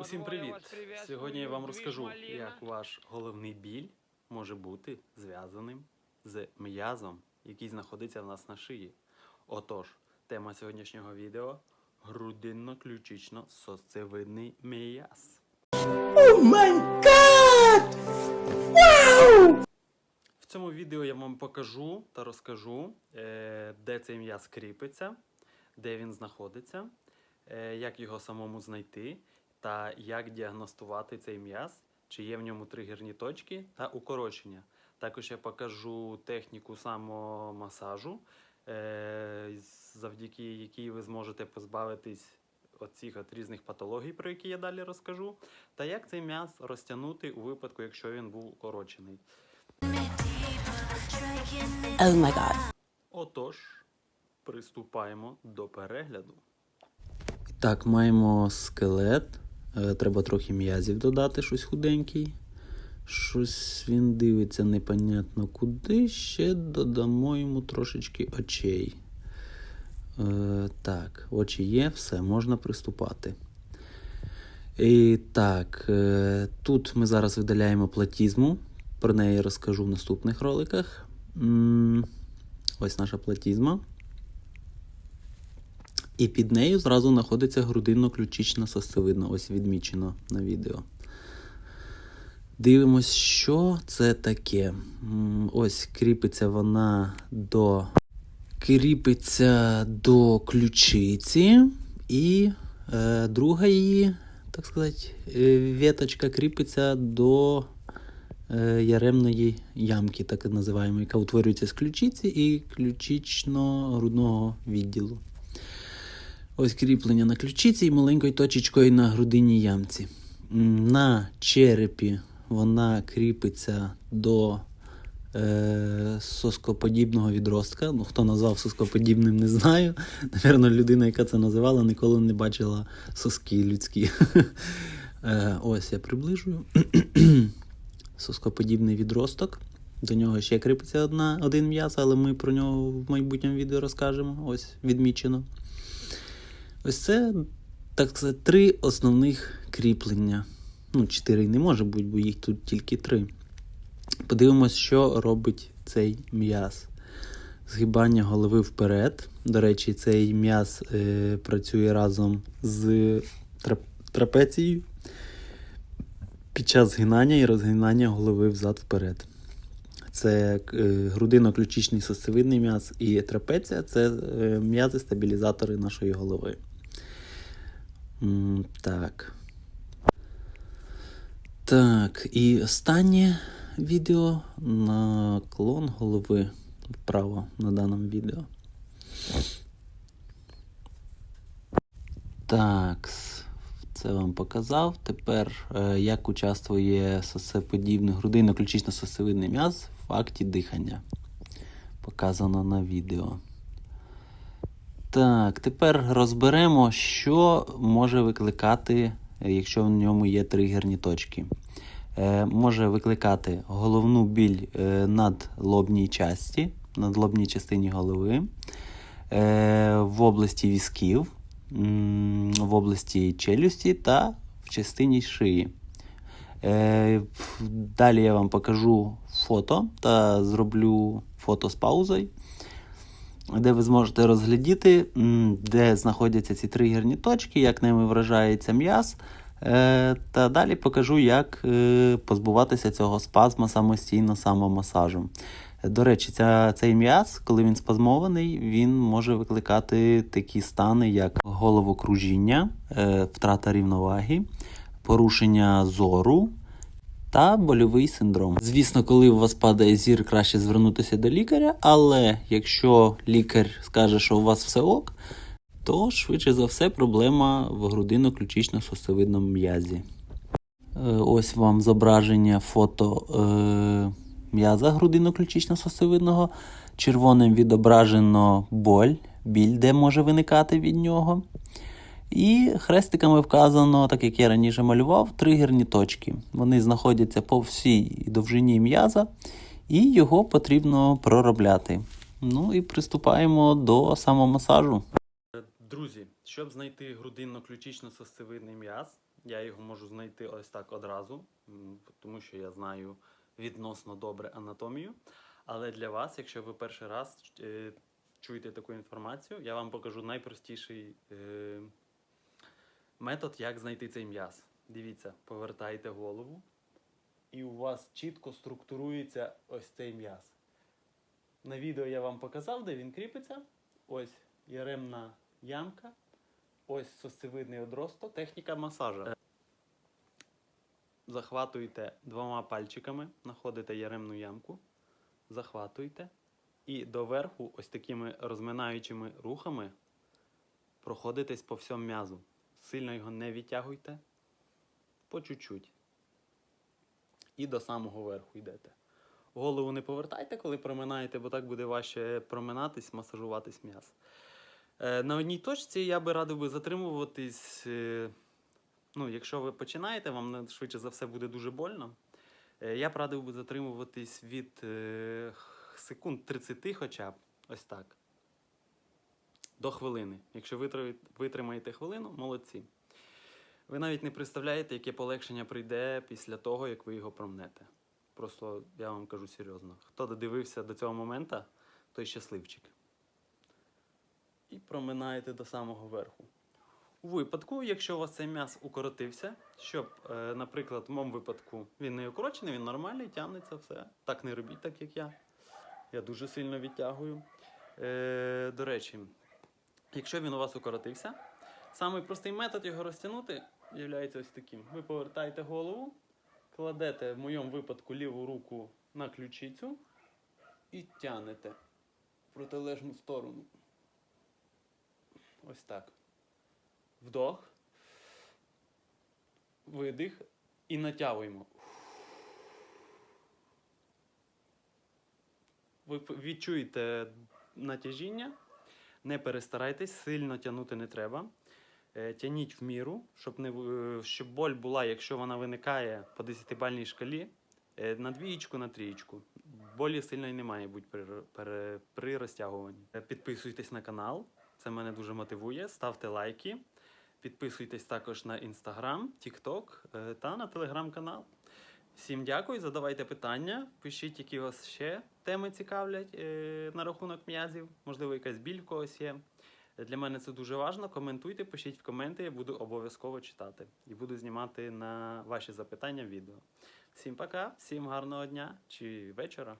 Усім привіт! Сьогодні я вам розкажу, як ваш головний біль може бути зв'язаним з м'язом, який знаходиться в нас на шиї. Отож, тема сьогоднішнього відео грудинно-ключично-сосцевидний м'яз. В цьому відео я вам покажу та розкажу, е, де цей м'яз кріпиться, де він знаходиться, е, як його самому знайти та як діагностувати цей м'яз, чи є в ньому тригерні точки та укорочення. Також я покажу техніку самомасажу, е, завдяки якій ви зможете позбавитись оцих от різних патологій, про які я далі розкажу, та як цей м'яз розтягнути у випадку, якщо він був укорочений. Oh my god. Отож, приступаємо до перегляду. Так, маємо скелет. Е, Треба трохи м'язів додати, щось худенький. Щось він дивиться непонятно куди. Ще додамо йому трошечки очей. Е, так, очі є, все, можна приступати. І так, е, тут ми зараз видаляємо платізму. Про неї розкажу в наступних роликах. М, Ось наша платізма. І під нею зразу знаходиться грудинно-ключична сосцевидна, ось відмічено на відео. Дивимось, що це таке. Ось кріпиться вона до. Кріпиться до ключиці, і е, друга її, так сказати, е, веточка кріпиться до е, яремної ямки, так називаємо, яка утворюється з ключиці і ключично-грудного відділу. Ось кріплення на ключиці і маленькою точечкою на грудинній ямці. На черепі вона кріпиться до е, соскоподібного відростка. Ну, хто назвав соскоподібним, не знаю. Навірно, людина, яка це називала, ніколи не бачила соски людські. Е, ось я приближую. Соскоподібний відросток. До нього ще кріпиться один м'яз, але ми про нього в майбутньому відео розкажемо. Ось відмічено. Ось це, так сказати, три основних кріплення. Ну, чотири не може бути, бо їх тут тільки три. Подивимось, що робить цей м'яз. Згибання голови вперед. До речі, цей м'яз е, працює разом з трап- трапецією під час згинання і розгинання голови взад-вперед. Це е, грудино-ключичний сосцевидний м'яз і трапеція це е, м'язи-стабілізатори нашої голови. Так. Так, і останнє відео наклон голови вправо на даному відео. Так, це вам показав. Тепер е, як участвує сосеподібний грудинно-ключично-сосцевидний м'яз в акті дихання. Показано на відео. Так, тепер розберемо, що може викликати, е, якщо в ньому є тригерні точки. Е, може викликати головну біль е, надлобній часті, надлобній частині голови, в області візків, в області челюсті та в частині шиї. Далі я вам покажу фото та зроблю фото з паузою, де ви зможете розглядіти, де знаходяться ці тригерні точки, як ними вражається м'яз. Е, Та далі покажу, як е, позбуватися цього спазма самостійно самомасажем. До речі, ця, цей м'яз, коли він спазмований, він може викликати такі стани, як головокружіння, е, втрата рівноваги, порушення зору та больовий синдром. Звісно, коли у вас падає зір, краще звернутися до лікаря, але якщо лікар скаже, що у вас все ок, то швидше за все проблема в грудино-ключично-сосцевидному м'язі. Е, Ось вам зображення фото е, м'яза грудино-ключично-сосцевидного. Червоним відображено боль, біль, де може виникати від нього. І хрестиками вказано, так як я раніше малював, тригерні точки. Вони знаходяться по всій довжині м'яза, і його потрібно проробляти. Ну і приступаємо до самомасажу. Друзі, щоб знайти грудинно-ключично-сосцевидний м'яз, Я його можу знайти ось так одразу, тому що я знаю відносно добре анатомію. Але для вас, якщо ви перший раз е, чуєте таку інформацію, я вам покажу найпростіший е, метод, як знайти цей м'яз. Дивіться, повертаєте голову, і у вас чітко структурується ось цей м'яз. На відео я вам показав, де він кріпиться. Ось яремна ямка, ось сосцевидний одросток, техніка масажа. Е, Захватуєте двома пальчиками, знаходите яремну ямку, захватуєте і доверху, ось такими розминаючими рухами, проходитесь по всьому м'язу. Сильно його не відтягуйте, по чуть-чуть. І до самого верху йдете. Голову не повертайте, коли проминаєте, бо так буде важче проминатись, масажуватись м'яз. Е, На одній точці я би радив би затримуватись. е, Ну, якщо ви починаєте, вам швидше за все буде дуже больно. Е, Я б радив би затримуватись від секунд 30 хоча б, ось так. До хвилини. Якщо витри- витримаєте хвилину, молодці. Ви навіть не представляєте, яке полегшення прийде після того, як ви його промнете. Просто я вам кажу серйозно. Хто додивився до цього моменту, той щасливчик. І проминаєте до самого верху. У випадку, якщо у вас цей м'яз укоротився, щоб, е, наприклад, в моєму випадку він не укорочений, він нормальний, тягнеться все. Так не робіть, так як я. Я дуже сильно відтягую. Е, до речі, якщо він у вас укоротився, самий простий метод його розтягнути є ось таким. Ви повертаєте голову, кладете в моєму випадку ліву руку на ключицю і тягнете в протилежну сторону. Ось так. Вдох. Видих і натягуємо. Ви відчуєте натяжіння, не перестарайтесь, сильно тягнути не треба. Е, Тяніть в міру, щоб, не, е, щоб боль була, якщо вона виникає по 10-бальній шкалі, е, на двієчку, на трієчку. Болі сильної не має при, при, при розтягуванні. Підписуйтесь на канал, це мене дуже мотивує. Ставте лайки. Підписуйтесь також на інстаграм, тікток та на телеграм-канал. Всім дякую, задавайте питання, пишіть, які вас ще теми цікавлять е, на рахунок м'язів, можливо, якась біль в когось є. Для мене це дуже важливо. Коментуйте, пишіть в коменти, я буду обов'язково читати і буду знімати на ваші запитання відео. Всім пока, всім гарного дня чи вечора.